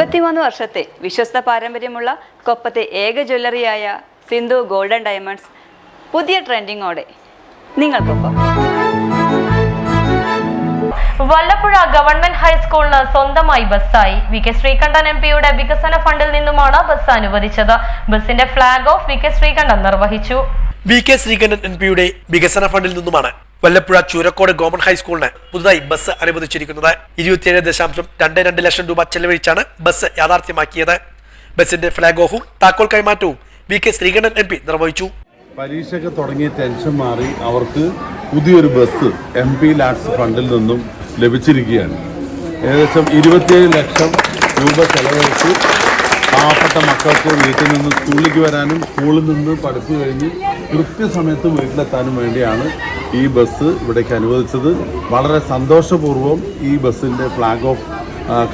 അൻപത്തിമൂന്ന് വർഷത്തെ വിശ്വസ്ത പാരമ്പര്യമുള്ള കൊപ്പത്തെ ഏക ജ്വല്ലറിയായ സിന്ധു ഗോൾഡൻ ഡയമണ്ട്സ് പുതിയ ട്രെൻഡിങ്ങോടെ നിങ്ങൾക്കൊപ്പം. വല്ലപ്പുഴ ഗവൺമെന്റ് ഹൈസ്കൂളിന് സ്വന്തമായി ബസ്സായി. വി കെ ശ്രീകണ്ഠൻ എം പിയുടെ വികസന ഫണ്ടിൽ നിന്നുമാണ് ബസ് അനുവദിച്ചത്. ബസിന്റെ flag off V K Sreekandan നിർവഹിച്ചു. വി കെ ശ്രീകണ്ഠൻ എം പിയുടെ വികസന ഫണ്ടിൽ നിന്നുമാണ് വല്ലപ്പുഴ ചൂരക്കോട് ഗവൺമെന്റ് ഹൈസ്കൂളിന് പുതുതായി ബസ് അനുവദിച്ചിരിക്കുന്നത്. ഇരുപത്തിയേഴ് ദശാംശം രണ്ട് രണ്ട് ലക്ഷം രൂപ ചെലവഴിച്ചാണ് ബസ് യാഥാർത്ഥ്യമാക്കിയത്. ബസിന്റെ ഫ്ളാഗ് ഓഫും താക്കോൽ കൈമാറ്റവും V K Sreekandan M P നിർവഹിച്ചു. പരീക്ഷയ്ക്ക് തുടങ്ങിയ ടെൻഷൻ മാറി അവർക്ക് പുതിയൊരു ബസ് എം പി ലാഡ്സ് ഫണ്ടിൽ നിന്നും ലഭിച്ചിരിക്കുകയാണ്. ഏകദേശം ഇരുപത്തിയേഴ് ലക്ഷം രൂപ ചെലവഴിച്ച്. പാവപ്പെട്ട മക്കൾക്ക് വീട്ടിൽ നിന്ന് സ്കൂളിലേക്ക് വരാനും സ്കൂളിൽ നിന്ന് പഠിച്ചു കഴിഞ്ഞ് കൃത്യസമയത്ത് വീട്ടിലെത്താനും വേണ്ടിയാണ് ഈ ബസ് ഇവിടേക്ക് അനുവദിച്ചത്. വളരെ സന്തോഷപൂർവം ഈ ബസ്സിന്റെ ഫ്ലാഗ് ഓഫ്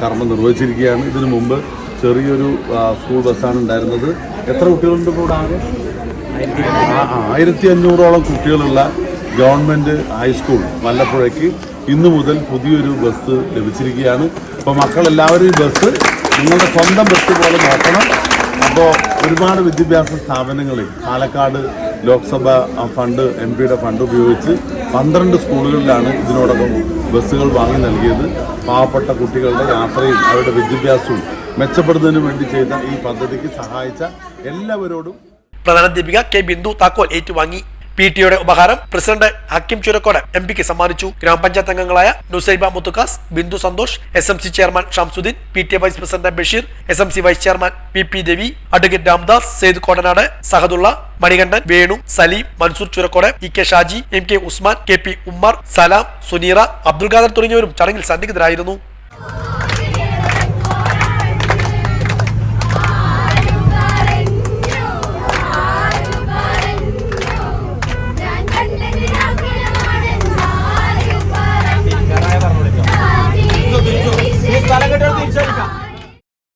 കർമ്മം നിർവഹിച്ചിരിക്കുകയാണ്. ഇതിനു മുമ്പ് ചെറിയൊരു സ്കൂൾ ബസ്സാണ് ഉണ്ടായിരുന്നത്. എത്ര കുട്ടികളുണ്ട് കൂടെ ആയിരത്തി അഞ്ഞൂറോളം കുട്ടികളുള്ള ഗവൺമെന്റ് ഹൈസ്കൂൾ വല്ലപ്പുഴയ്ക്ക് ഇന്നു മുതൽ പുതിയൊരു ബസ് ലഭിച്ചിരിക്കുകയാണ്. അപ്പോൾ മക്കളെല്ലാവരും ഈ ബസ് നിങ്ങളുടെ സ്വന്തം വ്യക്തി പോലെ നോക്കണം. അപ്പോൾ ഒരുപാട് വിദ്യാഭ്യാസ സ്ഥാപനങ്ങളിൽ പാലക്കാട് ലോക്സഭ ഫണ്ട് എം പിയുടെ ഫണ്ട് ഉപയോഗിച്ച് പന്ത്രണ്ട് സ്കൂളുകളിലാണ് ഇതിനോടകം ബസ്സുകൾ വാങ്ങി നൽകിയത്. പാവപ്പെട്ട കുട്ടികളുടെ യാത്രയും അവരുടെ വിദ്യാഭ്യാസവും മെച്ചപ്പെടുന്നതിന് വേണ്ടി ചെയ്ത ഈ പദ്ധതിക്ക് സഹായിച്ച എല്ലാവരോടും പ്രധാനാധ്യാപിക കെ ബിന്ദു താക്കോൽ ഏറ്റുവാങ്ങി. പി ടിയുടെ ഉപഹാരം പ്രസിഡന്റ് ഹക്കിം ചുരക്കോട് എം പിക്ക് സമ്മാനിച്ചു. ഗ്രാമപഞ്ചായത്ത് അംഗങ്ങളായ Nusaiba Muthukkas Bindhu Santhosh S M C chairman Shamsuddin P T vice president Basheer S M C vice chairman P P Ravi advocate Ramdas Syed Kodanad Sahadulla Manikandan Venu Saleem Mansoor Churakkode E K Shaji M K Usman K P Ummer Salam Suneera Abdul Khader തുടങ്ങിയവരും ചടങ്ങിൽ സന്നിഹിതരായിരുന്നു.